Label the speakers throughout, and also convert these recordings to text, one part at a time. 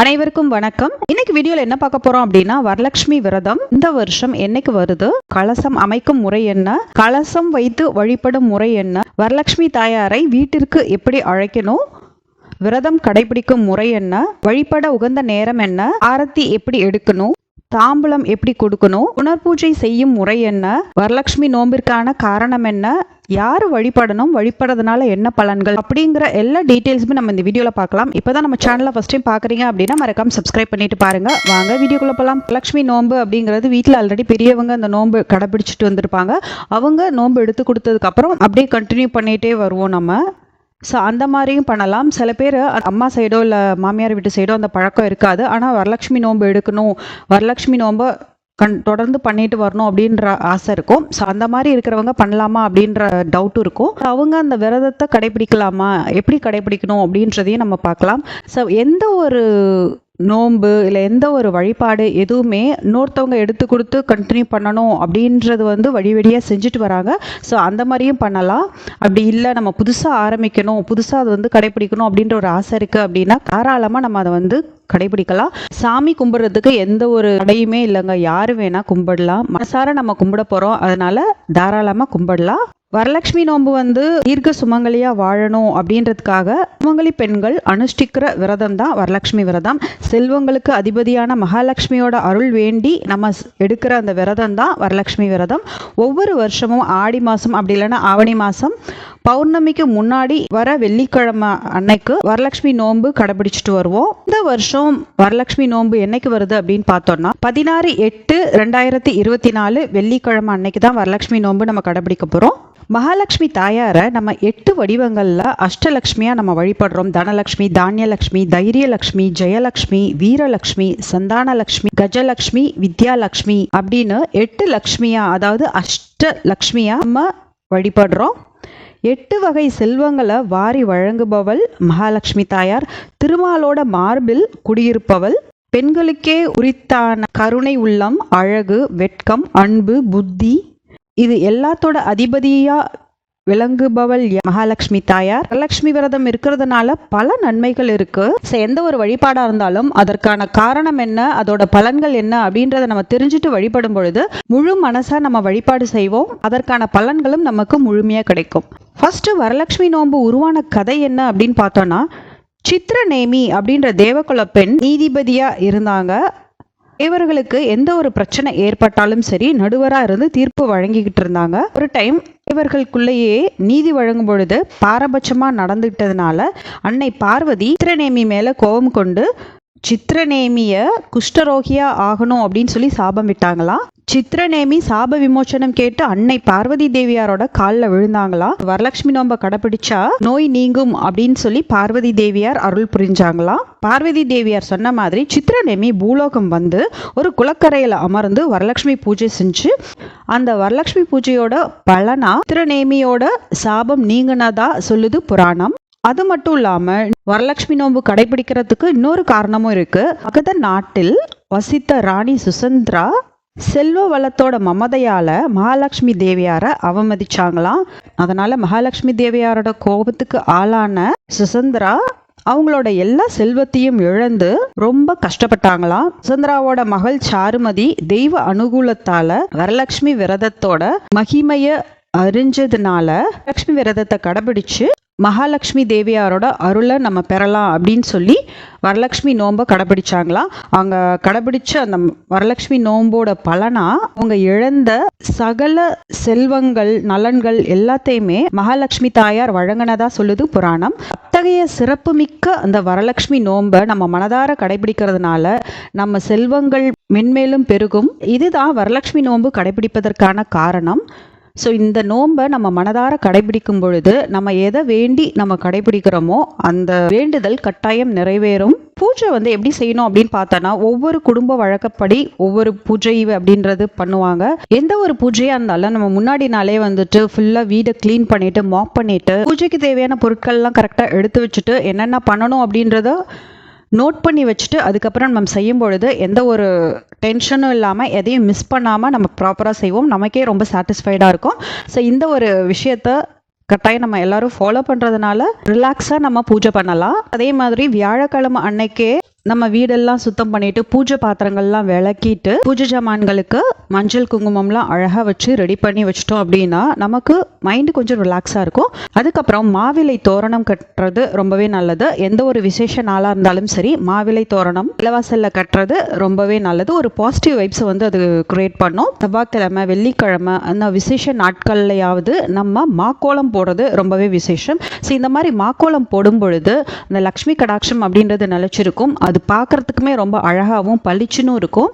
Speaker 1: அனைவருக்கும் வணக்கம். இன்னைக்கு வீடியோல என்ன பார்க்க போறோம் அப்படின்னா வரலட்சுமி விரதம். இந்த வருஷம் என்னைக்கு வருது? கலசம் அமைக்கும் முறை என்ன? கலசம் வைத்து வழிபடும் முறை என்ன? வரலட்சுமி தாயாரை வீட்டிற்கு எப்படி அழைக்கணும்? விரதம் கடைபிடிக்கும் முறை என்ன? வழிபட உகந்த நேரம் என்ன? ஆரத்தி எப்படி எடுக்கணும்? தாம்பூலம் எப்படி கொடுக்கணும்? புனர்பூஜை செய்யும் முறை என்ன? வரலட்சுமி நோம்பிற்கான காரணம் என்ன? யார் வழிபடணும் வழிபடுறதுனால என்ன பலன்கள் அப்படிங்கிற எல்லா டீட்டெயில்ஸுமே நம்ம இந்த வீடியோவில் பார்க்கலாம். இப்போ தான் நம்ம சேனலை ஃபஸ்ட் டைம் பார்க்குறீங்க அப்படின்னா மறக்காம சப்ஸ்கிரைப் பண்ணிட்டு பாருங்க. வாங்க வீடியோக்குள்ள போகலாம் லக்ஷ்மி நோன்பு அப்படிங்கிறது வீட்டில் ஆல்ரெடி பெரியவங்க அந்த நோன்பு கடைபிடிச்சிட்டு வந்திருப்பாங்க. அவங்க நோன்பு எடுத்து கொடுத்ததுக்கப்புறம் அப்படியே கண்டினியூ பண்ணிகிட்டே வருவோம் நம்ம. ஸோ அந்த மாதிரியும் பண்ணலாம். சில பேர் அம்மா சைடோ இல்லை மாமியார் வீட்டு சைடோ அந்த பழக்கம் இருக்காது. ஆனால் வரலட்சுமி நோன்பு எடுக்கணும். வரலட்சுமி நோன்பை கண் தொடர்ந்து பண்ணிட்டு வரணும் அப்படின்ற ஆசை இருக்கும். ஸோ அந்த மாதிரி இருக்கிறவங்க பண்ணலாமா அப்படின்ற டவுட்டும் இருக்கும். அவங்க அந்த விரதத்தை கடைபிடிக்கலாமா? எப்படி கடைபிடிக்கணும் அப்படின்றதையும் நம்ம பார்க்கலாம். ஸோ எந்த ஒரு நோன்பு இல்லை எந்த ஒரு வழிபாடு எதுவுமே இன்னொருத்தவங்க எடுத்து கொடுத்து கண்டினியூ பண்ணணும் அப்படின்றது வந்து வழி வழியாக செஞ்சுட்டு வராங்க. ஸோ அந்த மாதிரியும் பண்ணலாம். அப்படி இல்லை நம்ம புதுசாக ஆரம்பிக்கணும் புதுசாக அது வந்து கடைப்பிடிக்கணும் அப்படின்ற ஒரு ஆசை இருக்குது அப்படின்னா தாராளமாக நம்ம அதை வந்து கடைபிடிக்கலாம். சாமி கும்பிட்றதுக்கு எந்த ஒரு தடையுமே இல்லைங்க. யாரு வேணா கும்பிடலாம். மனசார நம்ம கும்பிட போகிறோம் அதனால தாராளமாக கும்பிடலாம். வரலட்சுமி நோன்பு வந்து தீர்க்க சுமங்கலியா வாழணும் அப்படின்றதுக்காக சுமங்கலி பெண்கள் அனுஷ்டிக்கிற விரதம் தான் வரலட்சுமி விரதம். செல்வங்களுக்கு அதிபதியான மகாலட்சுமியோட அருள் வேண்டி நம்ம எடுக்கிற அந்த விரதம் தான் வரலட்சுமி விரதம். ஒவ்வொரு வருஷமும் ஆடி மாதம் அப்படி இல்லைன்னா ஆவணி மாதம் பௌர்ணமிக்கு முன்னாடி வர வெள்ளிக்கிழமை அன்னைக்கு வரலட்சுமி நோன்பு கடைபிடிச்சிட்டு வருவோம். இந்த வருஷம் வரலட்சுமி நோன்பு என்னைக்கு வருது அப்படின்னு பார்த்தோம்னா பதினாறு எட்டு ரெண்டாயிரத்தி இருபத்தி நாலு வெள்ளிக்கிழமை அன்னைக்கு தான் வரலட்சுமி நோன்பு நம்ம கடைபிடிக்க போகிறோம் மகாலட்சுமி தாயாரை நம்ம எட்டு வடிவங்களில் அஷ்டலக்ஷ்மியாக நம்ம வழிபடுறோம். தனலக்ஷ்மி தானியலக்ஷ்மி தைரியலக்ஷ்மி ஜெயலக்ஷ்மி வீரலக்ஷ்மி சந்தானலக்ஷ்மி கஜலக்ஷ்மி வித்யாலக்ஷ்மி அப்படின்னு எட்டு லக்ஷ்மியா அதாவது அஷ்டலக்ஷ்மியாக நம்ம வழிபடுறோம். எட்டு வகை செல்வங்களை வாரி வழங்குபவள் மகாலட்சுமி தாயார். திருமாலோட மார்பில் குடியிருப்பவள். பெண்களுக்கே உரித்தான கருணை உள்ளம் அழகு வெட்கம் அன்பு புத்தி. இது எல்லாத்தோட அதிபதியா விளங்குபவள் மகாலட்சுமி தாயார். லட்சுமி விரதம் இருக்கிறதுனால பல நன்மைகள் இருக்கு. எந்த ஒரு வழிபாடா இருந்தாலும் அதற்கான காரணம் என்ன அதோட பலன்கள் என்ன அப்படின்றத நம்ம தெரிஞ்சுட்டு வழிபடும் பொழுது முழு மனசா நம்ம வழிபாடு செய்வோம். அதற்கான பலன்களும் நமக்கு முழுமையா கிடைக்கும். ஃபர்ஸ்ட் வரலட்சுமி நோன்பு உருவான கதை என்ன அப்படின்னு பார்த்தோம்னா சித்திரநேமி அப்படின்ற தேவகுல பெண் நீதிபதியா இருந்தாங்க. இவர்களுக்கு எந்த ஒரு பிரச்சனை ஏற்பட்டாலும் சரி நடுவரா இருந்து தீர்ப்பு வழங்கிக்கிட்டு இருந்தாங்க. ஒரு டைம் இவர்களுக்குள்ளேயே நீதி வழங்கும் பொழுது பாரபட்சமா நடந்துட்டதுனால அன்னை பார்வதி சித்திரநேமி மேல கோபம் கொண்டு சித்திரநேமிய குஷ்டரோகியா ஆகணும் அப்படின்னு சொல்லி சாபம் விட்டாங்களாம் சித்திரநேமி சாப விமோச்சனம் கேட்டு அன்னை பார்வதி தேவியாரோட காலில் விழுந்தாங்களாம் வரலட்சுமி நோம்ப கடைபிடிச்சா நோய் நீங்கும் அப்படின்னு சொல்லி பார்வதி தேவியார் அருள் புரிஞ்சாங்களாம் பார்வதி தேவியார் சொன்ன மாதிரி சித்திரநேமி பூலோகம் வந்து ஒரு குளக்கரையில் அமர்ந்து வரலட்சுமி பூஜை செஞ்சு அந்த வரலட்சுமி பூஜையோட பலனா சித்திரநேமியோட சாபம் நீங்கினதா சொல்லுது புராணம். அது மட்டும் இல்லாம வரலட்சுமி நோன்பு கடைபிடிக்கிறதுக்கு இன்னொரு காரணமும் இருக்கு. மகத நாட்டில் வசித்த ராணி சுசந்திரா செல்வ வளத்தோட மமதையால மகாலட்சுமி தேவியார அவமதிச்சாங்களாம். அதனால மகாலட்சுமி தேவியாரோட கோபத்துக்கு ஆளான சுசந்திரா அவங்களோட எல்லா செல்வத்தையும் இழந்து ரொம்ப கஷ்டப்பட்டாங்களாம். சுசந்திராவோட மகள் சாருமதி தெய்வ அனுகூலத்தால வரலட்சுமி விரதத்தோட மகிமைய அறிஞ்சதுனால லக்ஷ்மி விரதத்தை கடைபிடிச்சு மகாலட்சுமி தேவியாரோட அருளை நம்ம பெறலாம் அப்படின்னு சொல்லி வரலட்சுமி நோன்பை கடைபிடிச்சாங்களாம். அவங்க கடைபிடிச்ச அந்த வரலட்சுமி நோம்போட பலனா அவங்க இழந்த சகல செல்வங்கள் நலன்கள் எல்லாத்தையுமே மகாலட்சுமி தாயார் வழங்கினதா சொல்லுது புராணம். அத்தகைய சிறப்புமிக்க அந்த வரலட்சுமி நோன்பை நம்ம மனதார கடைபிடிக்கிறதுனால நம்ம செல்வங்கள் மென்மேலும் பெருகும். இதுதான் வரலட்சுமி நோன்பு கடைபிடிப்பதற்கான காரணம். ஸோ இந்த நோன்பை நம்ம மனதார கடைபிடிக்கும் பொழுது நம்ம எதை வேண்டி நம்ம கடைபிடிக்கிறோமோ அந்த வேண்டுதல் கட்டாயம் நிறைவேறும். பூஜை வந்து எப்படி செய்யணும் அப்படின்னு பார்த்தோன்னா ஒவ்வொரு குடும்ப வழக்கப்படி ஒவ்வொரு பூஜை அப்படின்றது பண்ணுவாங்க. எந்த ஒரு பூஜையாக இருந்தாலும் நம்ம முன்னாடி நாளே வந்துட்டு ஃபுல்லாக வீடை க்ளீன் பண்ணிட்டு மாப் பண்ணிட்டு பூஜைக்கு தேவையான பொருட்கள்லாம் கரெக்டாக எடுத்து வச்சுட்டு என்னென்ன பண்ணணும் அப்படின்றத நோட் பண்ணி வச்சுட்டு அதுக்கப்புறம் நம்ம செய்யும் பொழுது எந்த ஒரு டென்ஷனும் இல்லாமல் எதையும் மிஸ் பண்ணாமல் நம்ம ப்ராப்பராக செய்வோம். நமக்கே ரொம்ப சாட்டிஸ்ஃபைடாக இருக்கும். ஸோ இந்த ஒரு விஷயத்த கட்டாயம் நம்ம எல்லாரும் ஃபாலோ பண்ணுறதுனால ரிலாக்ஸாக நம்ம பூஜை பண்ணலாம். அதே மாதிரி வியாழக்கிழமை அன்னைக்கே நம்ம வீடெல்லாம் சுத்தம் பண்ணிட்டு பூஜை பாத்திரங்கள்லாம் விளக்கிட்டு பூஜை ஜாமான்களுக்கு மஞ்சள் குங்குமம்லாம் அழகாக வச்சு ரெடி பண்ணி வச்சிட்டோம் அப்படின்னா நமக்கு மைண்டு கொஞ்சம் ரிலாக்ஸாக இருக்கும். அதுக்கப்புறம் மாவிலை தோரணம் கட்டுறது ரொம்பவே நல்லது. எந்த ஒரு விசேஷ நாளாக இருந்தாலும் சரி மாவிலை தோரணம் இலவாசல்ல கட்டுறது ரொம்பவே நல்லது. ஒரு பாசிட்டிவ் வைப்ஸை வந்து அது கிரியேட் பண்ணும். செவ்வாய்க்கிழமை வெள்ளிக்கிழமை அந்த விசேஷ நாட்கள்லையாவது நம்ம மாக்கோலம் போடுறது ரொம்பவே விசேஷம். ஸோ இந்த மாதிரி மாக்கோலம் போடும் பொழுது இந்த லக்ஷ்மி கடாட்சம் அப்படின்றது நிலச்சிருக்கும். அது பார்க்கறதுக்குமே ரொம்ப அழகாகவும் பளிச்சுன்னு இருக்கும்.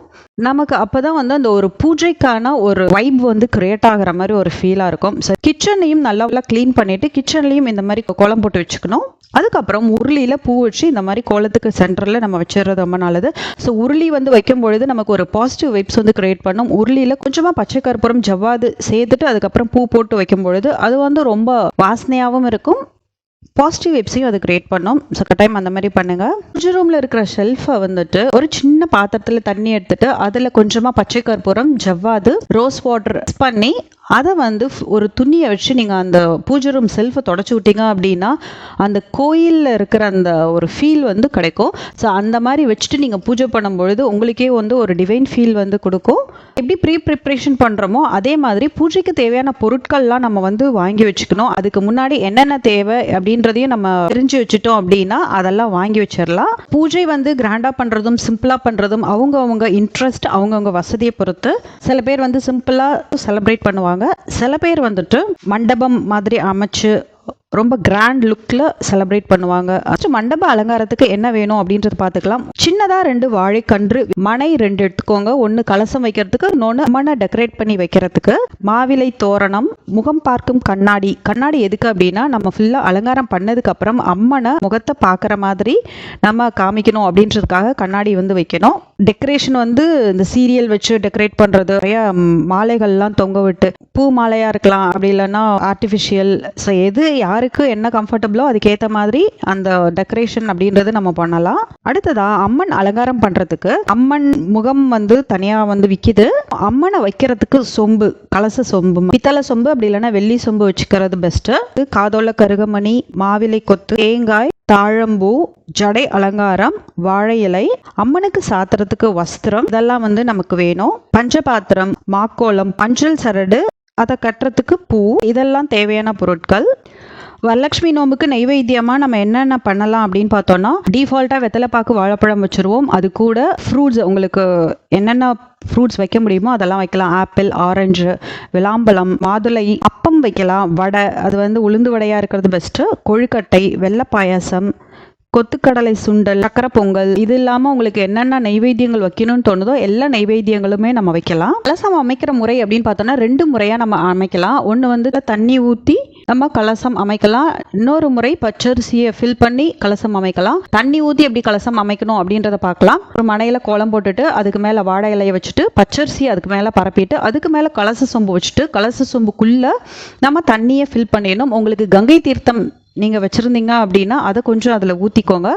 Speaker 1: நமக்கு அப்போ தான் வந்து அந்த ஒரு பூஜைக்கான ஒரு வைப் வந்து கிரியேட் ஆகிற மாதிரி ஒரு ஃபீலாக இருக்கும். ஸோ கிச்சனையும் நல்லா க்ளீன் பண்ணிவிட்டு கிச்சன்லையும் இந்த மாதிரி கோலம் போட்டு வச்சுக்கணும். அதுக்கப்புறம் உருளியில் பூ வச்சு இந்த மாதிரி கோலத்துக்கு சென்டரில் நம்ம வச்சிடுறது ரொம்ப நல்லது. ஸோ உருளி வந்து வைக்கும் பொழுது நமக்கு ஒரு பாசிட்டிவ் வைப்ஸ் வந்து கிரியேட் பண்ணும். உருளியில் கொஞ்சமாக பச்சை கற்பூரம் ஜவ்வாது சேர்த்துட்டு அதுக்கப்புறம் பூ போட்டு வைக்கும் பொழுது அது வந்து ரொம்ப வாசனையாகவும் இருக்கும். பாசிட்டிவ் வெப்ஸையும் அது கிரியேட் பண்ணோம். ஸோ கட்டாயம் அந்த மாதிரி பண்ணுங்க. பூஜை ரூமில் இருக்கிற ஷெல்ஃபை வந்துட்டு ஒரு சின்ன பாத்திரத்தில் தண்ணி எடுத்துட்டு அதில் கொஞ்சமாக பச்சை கற்பூரம் ஜவ்வாது ரோஸ் வாட்டர் பண்ணி அதை வந்து ஒரு துணியை வச்சு நீங்கள் அந்த பூஜை ரூம் செல்ஃபை தொடச்சி விட்டீங்க அப்படின்னா அந்த கோயிலில் இருக்கிற அந்த ஒரு ஃபீல் வந்து கிடைக்கும். ஸோ அந்த மாதிரி வச்சுட்டு நீங்கள் பூஜை பண்ணும்பொழுது உங்களுக்கே வந்து ஒரு டிவைன் ஃபீல் வந்து கொடுக்கும். எப்படி ப்ரீ ப்ரிப்ரேஷன் பண்ணுறோமோ அதே மாதிரி பூஜைக்கு தேவையான பொருட்கள்லாம் நம்ம வந்து வாங்கி வச்சுக்கணும். அதுக்கு முன்னாடி என்னென்ன தேவை அப்படி அப்படின்றதையும் நம்ம தெரிஞ்சு வச்சுட்டோம் அப்படின்னா அதெல்லாம் வாங்கி வச்சிடலாம் பூஜை வந்து கிராண்டாக பண்ணுறதும் சிம்பிளாக பண்ணுறதும் அவங்க அவங்க இன்ட்ரெஸ்ட் அவங்கவுங்க வசதியை பொறுத்து சில பேர் வந்து சிம்பிளாக செலிப்ரேட் பண்ணுவாங்க. சில பேர் வந்துட்டு மண்டபம் மாதிரி அமைச்சு ரொம்ப கிராண்ட் லுக்கில் செலிப்ரேட் பண்ணுவாங்க. மண்டப அலங்காரத்துக்கு என்ன வேணும் அப்படின்றத பார்த்துக்கலாம். சின்னதாக ரெண்டு வாழைக்கன்று மனை ரெண்டு எடுத்துக்கோங்க. ஒன்று கலசம் வைக்கிறதுக்கு இன்னொன்று மனை டெக்கரேட் பண்ணி வைக்கிறதுக்கு. மாவிலை தோரணம் முகம் பார்க்கும் கண்ணாடி. கண்ணாடி எதுக்கு அப்படின்னா நம்ம ஃபுல்லாக அலங்காரம் பண்ணதுக்கப்புறம் அம்மனை முகத்தை பார்க்குற மாதிரி நம்ம காமிக்கணும் அப்படின்றதுக்காக கண்ணாடி வந்து வைக்கணும். டெக்கரேஷன் வந்து இந்த சீரியல் வச்சு டெக்கரேட் பண்ணுறது நிறைய மாலைகள்லாம் தொங்க விட்டு பூ மாலையாக இருக்கலாம். அப்படி இல்லைன்னா ஆர்டிஃபிஷியல் ஸோ எது யாருக்கு என்ன கம்ஃபர்டபுளோ அதுக்கேற்ற மாதிரி அந்த டெக்கரேஷன் அப்படின்றது நம்ம பண்ணலாம். அடுத்ததா அம்மன் அலங்காரம் பண்ணுறதுக்கு அம்மன் முகம் வந்து தனியாக வந்து விற்கிது அம்மனை வைக்கிறதுக்கு சொம்பு கலச சொம்பு பித்தளை சொம்பு அப்படி இல்லைன்னா வெள்ளி சொம்பு வச்சுக்கிறது பெஸ்ட்டு காதோல கருகமணி மாவிலை கொத்து தேங்காய் தாழம்பூ ஜடை அலங்காரம் வாழை இலை அம்மனுக்கு சாத்துறதுக்கு வஸ்திரம் இதெல்லாம் வந்து நமக்கு வேணும். பஞ்சபாத்திரம் மாக்கோலம் மஞ்சள் சரடு அதை கட்டுறதுக்கு பூ இதெல்லாம் தேவையான பொருட்கள். வரலட்சுமி நோம்புக்கு நைவேத்தியமாக நம்ம என்னென்ன பண்ணலாம் அப்படின்னு பார்த்தோம்னா டிஃபால்ட்டாக வெத்தலைப்பாக்கு வாழைப்பழம் வச்சுருவோம். அது கூட ஃப்ரூட்ஸ் உங்களுக்கு என்னென்ன ஃப்ரூட்ஸ் வைக்க முடியுமோ அதெல்லாம் வைக்கலாம். ஆப்பிள் ஆரஞ்சு விளாம்பழம் மாதுளை அப்பம் வைக்கலாம். வடை அது வந்து உளுந்து வடையாக இருக்கிறது பெஸ்ட்டு கொழுக்கட்டை வெள்ளை பாயாசம் கொத்துக்கடலை சுண்டல் சக்கரை பொங்கல் இது இல்லாமல் உங்களுக்கு என்னென்ன நைவேத்தியங்கள் வைக்கணும்னு தோணுதோ எல்லா நைவேத்தியங்களுமே நம்ம வைக்கலாம். கலசம் அமைக்கிற முறை அப்படின்னு பார்த்தோம்னா ரெண்டு முறையாக நம்ம அமைக்கலாம். ஒன்று வந்து தண்ணி ஊற்றி நம்ம கலசம் அமைக்கலாம். இன்னொரு முறை பச்சரிசியை ஃபில் பண்ணி கலசம் அமைக்கலாம். தண்ணி ஊற்றி எப்படி கலசம் அமைக்கணும் அப்படின்றத பார்க்கலாம். ஒரு மனையில் கோலம் போட்டுட்டு அதுக்கு மேலே வாழை இலையை வச்சுட்டு பச்சரிசி அதுக்கு மேலே பரப்பிட்டு அதுக்கு மேலே கலச சொம்பு வச்சுட்டு கலச சொம்புக்குள்ளே நம்ம தண்ணியை ஃபில் பண்ணிடணும். உங்களுக்கு கங்கை தீர்த்தம் நீங்கள் வச்சுருந்தீங்க அப்படின்னா அதை கொஞ்சம் அதில் ஊற்றிக்கோங்க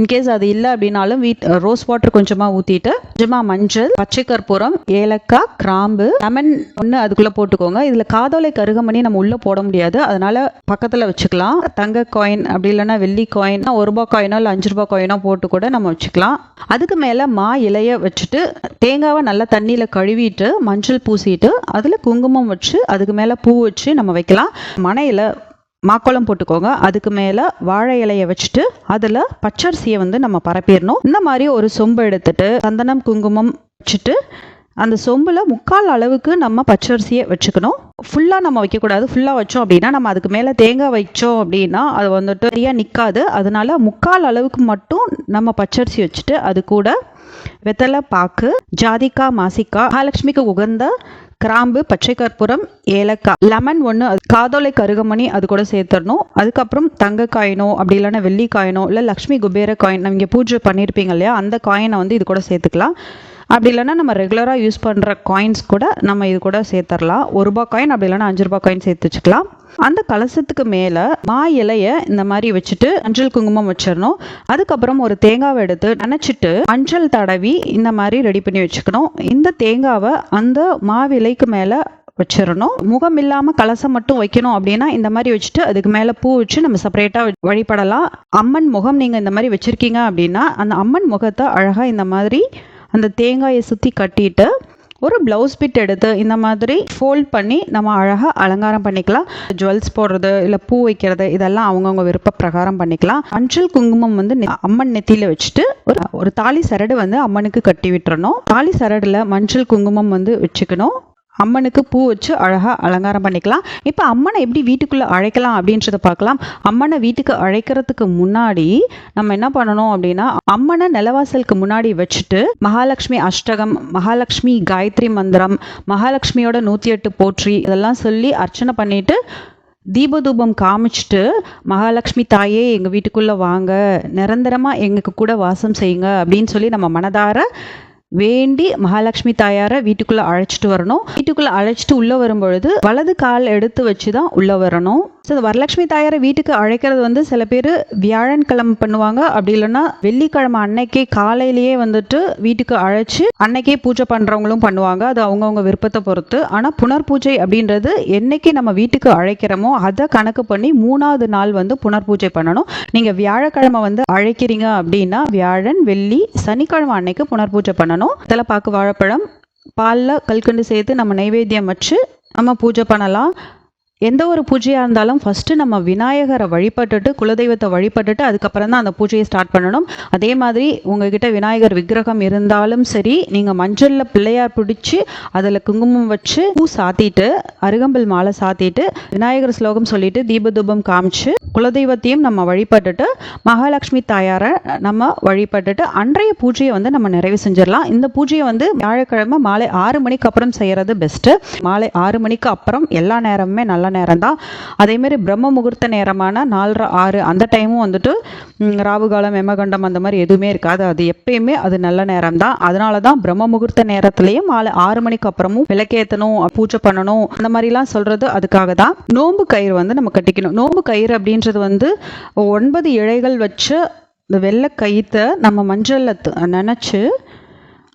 Speaker 1: இன்கேஸ் அது இல்லை அப்படின்னாலும் வீட் ரோஸ் வாட்டர் கொஞ்சமாக ஊற்றிட்டு கொஞ்சமாக மஞ்சள் பச்சை கற்பூரம் ஏலக்காய் கிராம்பு லெமன் ஒன்று அதுக்குள்ளே போட்டுக்கோங்க. இதில் காதோலை கருகமணி நம்ம உள்ளே போட முடியாது. அதனால் பக்கத்தில் வச்சுக்கலாம். தங்க காயின் அப்படி இல்லைன்னா வெள்ளி காயின் ஒரு ரூபா காயினோ இல்லை அஞ்சு ரூபா காயினோ போட்டு கூட நம்ம வச்சுக்கலாம். அதுக்கு மேலே மா இலைய வச்சுட்டு தேங்காவை நல்லா தண்ணியில் கழுவிட்டு மஞ்சள் பூசிட்டு அதில் குங்குமம் வச்சு அதுக்கு மேலே பூ வச்சு நம்ம வைக்கலாம். மனையில் மாக்கோளம் போட்டுக்கோங்க. அதுக்கு மேலே வாழை இலையை வச்சுட்டு அதில் பச்சரிசியை வந்து நம்ம பரப்பிடணும். இந்த மாதிரி ஒரு சொம்பு எடுத்துட்டு சந்தனம் குங்குமம் வச்சுட்டு அந்த சொம்பில் முக்கால் அளவுக்கு நம்ம பச்சரிசியை வச்சுக்கணும். ஃபுல்லாக நம்ம வைக்கக்கூடாது. ஃபுல்லாக வச்சோம் அப்படின்னா நம்ம அதுக்கு மேலே தேங்காய் வைச்சோம் அப்படின்னா அது வந்துட்டு சரியாக நிற்காது அதனால முக்கால் அளவுக்கு மட்டும் நம்ம பச்சரிசி வச்சுட்டு அது கூட வெத்தலை பாக்கு ஜாதிக்காய் மாசிக்காய் மகாலட்சுமிக்கு உகந்த கிராம்பு பச்சை கற்பூரம் ஏலக்காய். லெமன் ஒன்று காதோலை கருகமணி அது கூட சேர்த்துடணும். அதுக்கப்புறம் தங்க காயினோ அப்படி இல்லைன்னா வெள்ளி காயினோ இல்லை லக்ஷ்மி குபேர காயின் நீங்கள் பூஜை பண்ணியிருப்பீங்க இல்லையா அந்த காயினை வந்து இது கூட சேர்த்துக்கலாம். அப்படி இல்லைன்னா நம்ம ரெகுலராக யூஸ் பண்ணுற காயின்ஸ் கூட நம்ம இது கூட சேர்த்துடலாம் ஒரு ரூபா காயின் அப்படி இல்லைன்னா அஞ்சு ரூபா காயின் சேர்த்து வச்சுக்கலாம். அந்த கலசத்துக்கு மேலே மா இலையை இந்த மாதிரி வச்சுட்டு அஞ்சல் குங்குமம் வச்சிடணும். அதுக்கப்புறம் ஒரு தேங்காவை எடுத்து நினச்சிட்டு அஞ்சல் தடவி இந்த மாதிரி ரெடி பண்ணி வச்சுக்கணும். இந்த தேங்காவை அந்த மாவிலைக்கு மேலே வச்சிடணும். முகம் இல்லாமல் கலசம் மட்டும் வைக்கணும் அப்படின்னா இந்த மாதிரி வச்சுட்டு அதுக்கு மேலே பூ வச்சு நம்ம செப்பரேட்டாக வழிபடலாம். அம்மன் முகம் நீங்கள் இந்த மாதிரி வச்சுருக்கீங்க அப்படின்னா அந்த அம்மன் முகத்தை அழகாக இந்த மாதிரி அந்த தேங்காயை சுற்றி கட்டிட்டு ஒரு ப்ளவுஸ் பிட் எடுத்து இந்த மாதிரி ஃபோல்ட் பண்ணி நம்ம அழகாக அலங்காரம் பண்ணிக்கலாம். ஜுவல்ஸ் போடுறது இல்லை பூ வைக்கிறது இதெல்லாம் அவங்கவுங்க விருப்ப பிரகாரம் பண்ணிக்கலாம். மஞ்சள் குங்குமம் வந்து அம்மன் நெத்தியில் வச்சுட்டு ஒரு ஒரு தாலி சரடு வந்து அம்மனுக்கு கட்டி விட்டுறணும். தாலி சரடில் மஞ்சள் குங்குமம் வந்து வச்சுக்கணும். அம்மனுக்கு பூ வச்சு அழகாக அலங்காரம் பண்ணிக்கலாம். இப்போ அம்மனை எப்படி வீட்டுக்குள்ளே அழைக்கலாம் அப்படின்றத பார்க்கலாம். அம்மனை வீட்டுக்கு அழைக்கிறதுக்கு முன்னாடி நம்ம என்ன பண்ணணும் அப்படின்னா அம்மனை நிலவாசலுக்கு முன்னாடி வச்சுட்டு மகாலட்சுமி அஷ்டகம் மகாலட்சுமி காயத்ரி மந்திரம் மகாலட்சுமியோட நூற்றி எட்டு போற்றி இதெல்லாம் சொல்லி அர்ச்சனை பண்ணிட்டு தீபதூபம் காமிச்சிட்டு மகாலட்சுமி தாயே எங்கள் வீட்டுக்குள்ளே வாங்க. நிரந்தரமாக எங்களுக்கு கூட வாசம் செய்யுங்க அப்படின்னு சொல்லி நம்ம மனதார வேண்டி மகாலட்சுமி தாயாரை வீட்டுக்குள்ளே அழைச்சிட்டு வரணும். வீட்டுக்குள்ளே அழைச்சிட்டு உள்ளே வரும்பொழுது வலது கால் எடுத்து வச்சு தான் உள்ளே வரணும். ஸோ இந்த வரலட்சுமி தாயாரை வீட்டுக்கு அழைக்கிறது வந்து சில பேர் வியாழன்கிழமை பண்ணுவாங்க. அப்படி இல்லைன்னா வெள்ளிக்கிழமை அன்னைக்கே காலையிலேயே வந்துட்டு வீட்டுக்கு அழைச்சி அன்னைக்கே பூஜை பண்ணுறவங்களும் பண்ணுவாங்க. அது அவங்கவுங்க விருப்பத்தை பொறுத்து. ஆனால் புனர் பூஜை அப்படின்றது என்னைக்கு நம்ம வீட்டுக்கு அழைக்கிறோமோ அதை கணக்கு பண்ணி மூணாவது நாள் வந்து புனர் பூஜை பண்ணணும். நீங்கள் வியாழக்கிழமை வந்து அழைக்கிறீங்க அப்படின்னா வியாழன் வெள்ளி சனிக்கிழமை அன்னைக்கு புனர் பூஜை பண்ணணும் தலைப்பாக்கு வாழைப்பழம் பாலில் கல்கண்டு சேர்த்து நம்ம நைவேத்தியம் வச்சு நம்ம பூஜை பண்ணலாம். எந்த ஒரு பூஜையாக இருந்தாலும் ஃபஸ்ட்டு நம்ம விநாயகரை வழிபட்டுட்டு குலதெய்வத்தை வழிபட்டுட்டு அதுக்கப்புறம் தான் அந்த பூஜையை ஸ்டார்ட் பண்ணணும். அதே மாதிரி உங்ககிட்ட விநாயகர் விக்கிரகம் இருந்தாலும் சரி நீங்கள் மஞ்சளில் பிள்ளையார் பிடிச்சி அதில் குங்குமம் வச்சு பூ சாத்திட்டு அருகம்புல் மாலை சாத்திட்டு விநாயகர் ஸ்லோகம் சொல்லிட்டு தீபதூபம் காமிச்சு குலதெய்வத்தையும் நம்ம வழிபட்டுட்டு மகாலட்சுமி தாயாரை நம்ம வழிபட்டுட்டு அன்றைய பூஜையை வந்து நம்ம நிறைவு செஞ்சிடலாம். இந்த பூஜையை வந்து வியாழக்கிழமை மாலை ஆறு மணிக்கு அப்புறம் செய்கிறது பெஸ்ட்டு மாலை ஆறு மணிக்கு அப்புறம் எல்லா நேரமுமே நல்லா நேரம் தான் அதேமாரி பிரம்ம முகூர்த்த நேரமான நாலரை ஆறு அந்த டைமும் வந்துட்டு ராவுகாலம் எமகண்டம் அந்த மாதிரி எதுவுமே இருக்காது. அது எப்பயுமே அது நல்ல நேரம் தான் அதனால தான் பிரம்ம முகூர்த்த நேரத்துலையும் மாலை ஆறு மணிக்கு அப்புறமும் விளக்கேற்றணும் பூஜை பண்ணணும் அந்த மாதிரிலாம் சொல்கிறது அதுக்காக தான் நோம்பு கயிறு வந்து நம்ம கட்டிக்கணும். நோம்பு கயிறு அப்படின்றது வந்து ஒன்பது இழைகள் வச்சு இந்த வெள்ளை கயிற்றை நம்ம மஞ்சளில் நினச்சி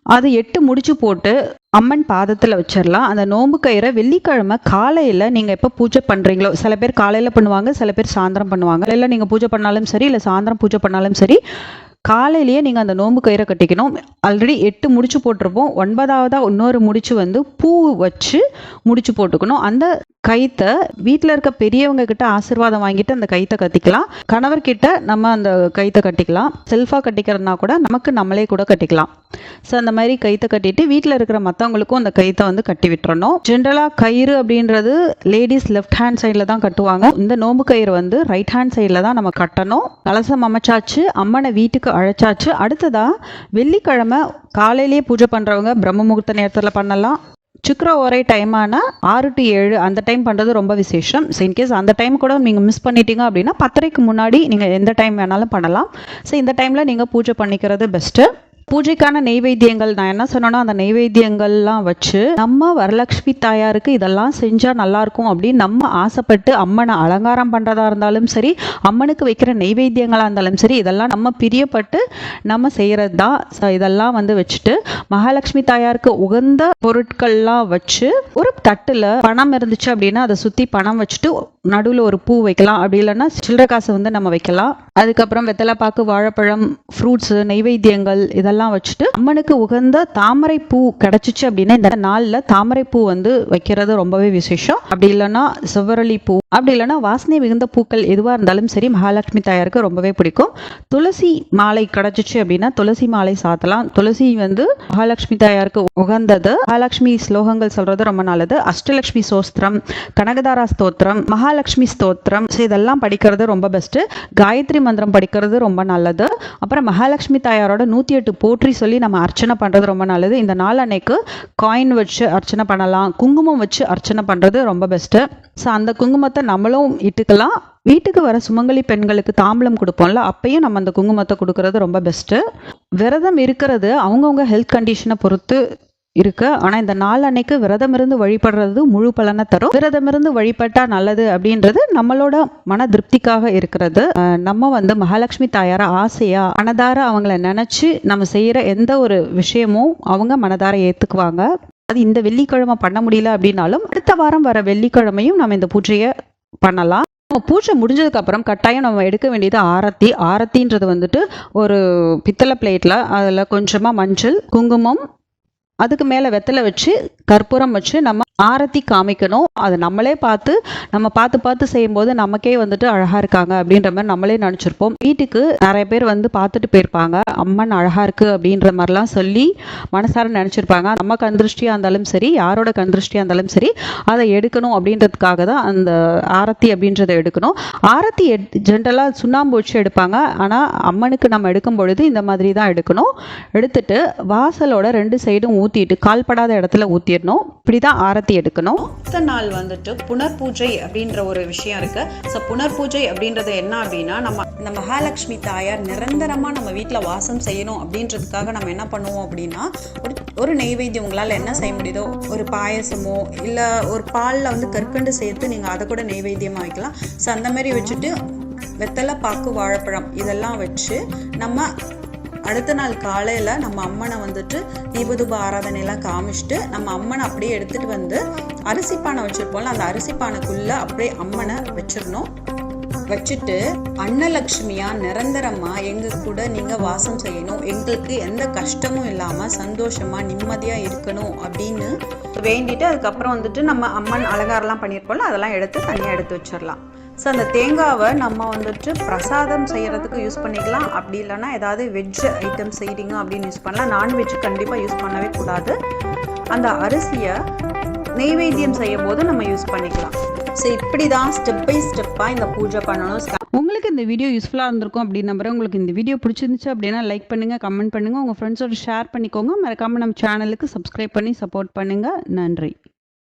Speaker 1: அது எட்டு முடிச்சு போட்டு அம்மன் பாதத்தில் வச்சிடலாம் அந்த நோம்பு கயிறை வெள்ளிக்கிழமை காலையில் நீங்கள் எப்போ பூஜை பண்ணுறீங்களோ சில பேர் காலையில் பண்ணுவாங்க சில பேர் சாயந்தரம் பண்ணுவாங்க. இல்லை நீங்கள் பூஜை பண்ணாலும் சரி இல்லை சாயந்தரம் பூஜை பண்ணாலும் சரி காலையிலேயே நீங்கள் அந்த நோன்பு கயிறை கட்டிக்கணும். ஆல்ரெடி எட்டு முடிச்சு போட்டிருப்போம். ஒன்பதாவதாக இன்னொரு முடிச்சு வந்து பூ வச்சு முடிச்சு போட்டுக்கணும். அந்த கைத்தை வீட்டில் இருக்க பெரியவங்க கிட்ட ஆசீர்வாதம் வாங்கிட்டு அந்த கைத்தை கட்டிக்கலாம். கணவர்கிட்ட நம்ம அந்த கைத்தை கட்டிக்கலாம். செல்ஃபாக கட்டிக்கிறதுனா கூட நமக்கு நம்மளே கூட கட்டிக்கலாம். ஸோ அந்த மாதிரி கைத்தை கட்டிட்டு வீட்டில் இருக்கிற மற்றவங்களுக்கும் அந்த கைத்தை வந்து கட்டி விட்டுறணும். ஜென்ரலாக கயிறு அப்படின்றது லேடிஸ் லெஃப்ட் ஹேண்ட் சைடில் தான் கட்டுவாங்க. இந்த நோம்பு கயிறு வந்து ரைட் ஹேண்ட் சைடில் தான் நம்ம கட்டணும். கலசம் அமைச்சாச்சு. அம்மனை வீட்டுக்கு அழைச்சாச்சு. அடுத்ததா வெள்ளிக்கிழமை காலையிலேயே பூஜை பண்ணுறவங்க பிரம்ம முகூர்த்த நேரத்தில் பண்ணலாம். சுக்கர ஒரே டைமான ஆறு டு ஏழு அந்த டைம் பண்ணுறது ரொம்ப விசேஷம். ஸோ இன்கேஸ் அந்த டைம் கூட நீங்கள் மிஸ் பண்ணிட்டீங்க அப்படின்னா பத்தரைக்கு முன்னாடி நீங்கள் எந்த டைம் வேணாலும் பண்ணலாம். ஸோ இந்த டைமில் நீங்கள் பூஜை பண்ணிக்கிறது பெஸ்ட்டு பூஜைக்கான நெய்வேத்தியங்கள் நான் என்ன சொன்னேன்னா அந்த நெய்வேத்தியங்கள்லாம் வச்சு நம்ம வரலட்சுமி தாயாருக்கு இதெல்லாம் செஞ்சால் நல்லாயிருக்கும் அப்படின்னு நம்ம ஆசைப்பட்டு அம்மனை அலங்காரம் பண்ணுறதா இருந்தாலும் சரி அம்மனுக்கு வைக்கிற நெய்வேத்தியங்களாக இருந்தாலும் சரி இதெல்லாம் நம்ம பிரியப்பட்டு நம்ம செய்கிறது தான் ஸோ இதெல்லாம் வந்து வச்சுட்டு மகாலட்சுமி தாயாருக்கு உகந்த பொருட்கள்லாம் வச்சு ஒரு தட்டில் பணம் இருந்துச்சு அப்படின்னா அதை சுற்றி பணம் வச்சுட்டு நடுவில் ஒரு பூ வைக்கலாம். அப்படி இல்லைன்னா சில்லற காசு வந்து நம்ம வைக்கலாம். அதுக்கப்புறம் வெத்தலைப்பாக்கு வாழைப்பழம் ஃப்ரூட்ஸு நெய்வேத்தியங்கள் இதெல்லாம் வச்சுட்டு அம்மனுக்கு உகந்த தாமரை பூ கிடச்சிச்சு அப்படின்னா இந்த நாளில் தாமரை பூ வந்து வைக்கிறது ரொம்பவே விசேஷம். அப்படி இல்லைன்னா செவ்வரளி பூ அப்படி இல்லைன்னா வாசனை மிகுந்த பூக்கள் எதுவாக இருந்தாலும் சரி மகாலட்சுமி தாயாருக்கு ரொம்பவே பிடிக்கும். துளசி மாலை கிடச்சிச்சு அப்படின்னா துளசி மாலை சாத்தலாம். துளசி வந்து மகாலட்சுமி தாயாருக்கு உகந்தது. மகாலட்சுமி ஸ்லோகங்கள் சொல்றது ரொம்ப நல்லது. அஷ்டலட்சுமி சோஸ்திரம் கனகதாரா ஸ்தோத்திரம் மகாலட்சுமி ஸ்தோத்திரம். ஸோ இதெல்லாம் படிக்கிறது ரொம்ப பெஸ்ட்டு காயத்ரி மந்திரம் படிக்கிறது ரொம்ப நல்லது. அப்புறம் மகாலட்சுமி தாயாரோட நூற்றி எட்டு பூ போற்றி சொல்லி நம்ம அர்ச்சனை பண்ணுறது ரொம்ப நல்லது. இந்த நாள் அன்னைக்கு காயின் வச்சு அர்ச்சனை பண்ணலாம். குங்குமம் வச்சு அர்ச்சனை பண்ணுறது ரொம்ப பெஸ்ட்டு ஸோ அந்த குங்குமத்தை நம்மளும் இட்டுக்கலாம். வீட்டுக்கு வர சுமங்கலி பெண்களுக்கு தாம்பலம் கொடுப்போம்ல அப்பையும் நம்ம அந்த குங்குமத்தை கொடுக்கறது ரொம்ப பெஸ்ட்டு விரதம் இருக்கிறது அவங்கவுங்க ஹெல்த் கண்டிஷனை பொறுத்து இருக்கு. ஆனா இந்த நாள் அன்னைக்கு விரதம் இருந்து வழிபடுறது முழு பலனை தரும். விரதம் இருந்து வழிபட்டா நல்லது அப்படின்றது நம்மளோட மன திருப்திக்காக இருக்கிறது. நம்ம வந்து மகாலட்சுமி தாயார ஆசையா மனதார அவங்கள நினைச்சு நம்ம செய்யற எந்த ஒரு விஷயமும் அவங்க மனதார ஏத்துக்குவாங்க. அது இந்த வெள்ளிக்கிழமை பண்ண முடியல அப்படின்னாலும் அடுத்த வாரம் வர வெள்ளிக்கிழமையும் நம்ம இந்த பூஜையை பண்ணலாம். நம்ம பூஜை முடிஞ்சதுக்கு அப்புறம் கட்டாயம் நம்ம எடுக்க வேண்டியது ஆரத்தி. ஆரத்தின்றது வந்துட்டு ஒரு பித்தளை பிளேட்டில் அதில் கொஞ்சமாக மஞ்சள் குங்குமம் அதுக்கு மேலே வெத்தலை வச்சு கற்பூரம் வச்சு நம்ம ஆரத்தி காமிக்கணும். அதை நம்மளே பார்த்து நம்ம பார்த்து பார்த்து செய்யும்போது நமக்கே வந்துட்டு அழகாக இருக்காங்க அப்படின்ற மாதிரி நம்மளே நினச்சிருப்போம். வீட்டுக்கு நிறைய பேர் வந்து பார்த்துட்டு போயிருப்பாங்க. அம்மன் அழகாக இருக்குது அப்படின்ற மாதிரிலாம் சொல்லி மனசார நினச்சிருப்பாங்க. நம்ம கண்திருஷ்டியாக இருந்தாலும் சரி யாரோட கண்திருஷ்டியாக இருந்தாலும் சரி அதை எடுக்கணும் அப்படின்றதுக்காக தான் அந்த ஆரத்தி அப்படின்றத எடுக்கணும். ஆரத்தி எட் ஜென்ரலாக சுண்ணாம்பு வச்சு எடுப்பாங்க. ஆனால் அம்மனுக்கு நம்ம எடுக்கும் பொழுது இந்த மாதிரி தான் எடுக்கணும். எடுத்துட்டு வாசலோட ரெண்டு சைடும் ஊற்றிட்டு கால்படாத இடத்துல ஊற்றிடணும் இப்படி தான் ஆரத்தி எடுக்கணும்.
Speaker 2: அடுத்த நாள் வந்துட்டு புனர் பூஜை அப்படின்ற ஒரு விஷயம் இருக்கு. ஸோ புனர் பூஜை அப்படின்றது என்ன அப்படின்னா நம்ம இந்த மகாலட்சுமி தாயார் நிரந்தரமாக நம்ம வீட்டில் வாசம் செய்யணும் அப்படின்றதுக்காக நம்ம என்ன பண்ணுவோம் அப்படின்னா ஒரு ஒரு நெய்வேத்தியம் உங்களால் என்ன செய்ய முடியுதோ ஒரு பாயசமோ இல்லை ஒரு பாலில் வந்து கற்கண்டு சேர்த்து நீங்கள் அதை கூட நெய்வேத்தியமாக வைக்கலாம். ஸோ அந்த மாதிரி வச்சுட்டு வெத்தலை பாக்கு வாழைப்பழம் இதெல்லாம் வச்சு நம்ம அடுத்த நாள் காலையில் நம்ம அம்மனை வந்துட்டு தீபதூப ஆராதனையெல்லாம் காமிச்சிட்டு நம்ம அம்மனை அப்படியே எடுத்துகிட்டு வந்து அரிசி பானை வச்சுருப்போம்ல அந்த அரிசி பானைக்குள்ளே அப்படியே அம்மனை வச்சிடணும். வச்சுட்டு அன்னலக்ஷ்மியா நிரந்தரமா எங்க கூட நீங்க வாசம் செய்யணும். எங்களுக்கு எந்த கஷ்டமும் இல்லாம சந்தோஷமா நிம்மதியா இருக்கணும் அப்படின்னு வேண்டிட்டு அதுக்கப்புறம் வந்துட்டு நம்ம அம்மன் அலங்காரம்லாம் பண்ணியிருப்போம்ல அதெல்லாம் எடுத்து தனியாக எடுத்து வச்சிடலாம். ஸோ அந்த தேங்காவை நம்ம வந்துட்டு பிரசாதம் செய்கிறதுக்கு யூஸ் பண்ணிக்கலாம். அப்படி இல்லைன்னா ஏதாவது வெஜ் ஐட்டம் செய்கிறீங்க அப்படின்னு யூஸ் பண்ணலாம். நான்வெஜ் கண்டிப்பாக யூஸ் பண்ணவே கூடாது. அந்த அரிசியை நெய்வேத்தியம் செய்யும் போது நம்ம யூஸ் பண்ணிக்கலாம். ஸோ இப்படி தான் ஸ்டெப் பை ஸ்டெப்பாக இந்த பூஜை பண்ணணும்.
Speaker 1: உங்களுக்கு இந்த வீடியோ யூஸ்ஃபுல்லாக இருந்திருக்கும் அப்படின்னு நம்புறேன் உங்களுக்கு இந்த வீடியோ பிடிச்சிருந்துச்சு அப்படின்னா லைக் பண்ணுங்கள் கமெண்ட் பண்ணுங்கள் உங்கள் ஃப்ரெண்ட்ஸோட ஷேர் பண்ணிக்கோங்க. மறக்காமல் நம்ம சேனலுக்கு சப்ஸ்கிரைப் பண்ணி சப்போர்ட் பண்ணுங்கள் நன்றி.